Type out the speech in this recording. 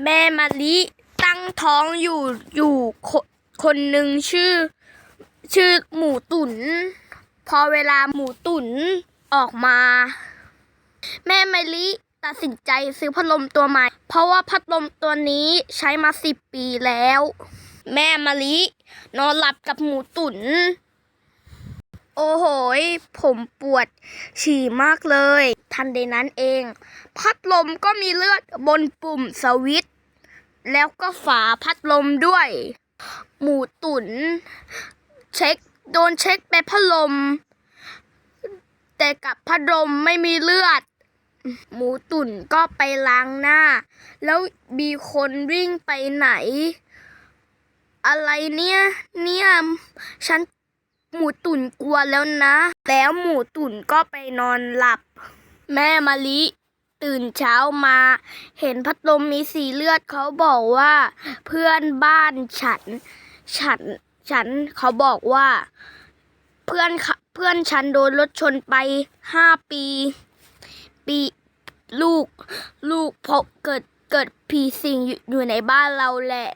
แม่มะลิตั้งท้องอยู่อยู่คนคนหนึ่งชื่อ ชื่อหมูตุนพอเวลาหมูตุ๋นออกมา แม่มะลิตัดสินใจซื้อพัดลมตัวใหม่ เพราะว่าพัดลมตัวนี้ใช้มาสิบปีแล้ว แม่มะลินอนหลับกับหมูตุน อ้โหยผมปวดฉี่มากเลย ทันใดนั้นเอง พัดลมก็มีเลือดบนปุ่มสวิตช์แล้วก็ฝาพัดลมด้วย หมูตุนเช็คโดนเช็คไปพัดลม แต่กับพัดลมไม่มีเลือด หมูตุ่นก็ไปล้างหน้า แล้วมีคนวิ่งไปไหน อะไรเนี่ย เนี่ย ฉัน หมูตุ่นกลัวแล้วนะ แล้วหมูตุ่นก็ไปนอนหลับ แม่มะลิตื่นเช้ามา เห็นพัดลมมีสีเลือดเขาบอกว่า เพื่อนบ้านฉัน ฉัน ฉันเขาบอกว่า เพื่อนเพื่อนฉันโดนรถชนไปห้าปี ปีลูก ลูกพบเกิดเกิดผีสิงอยอยู่ในบ้านเราแหละ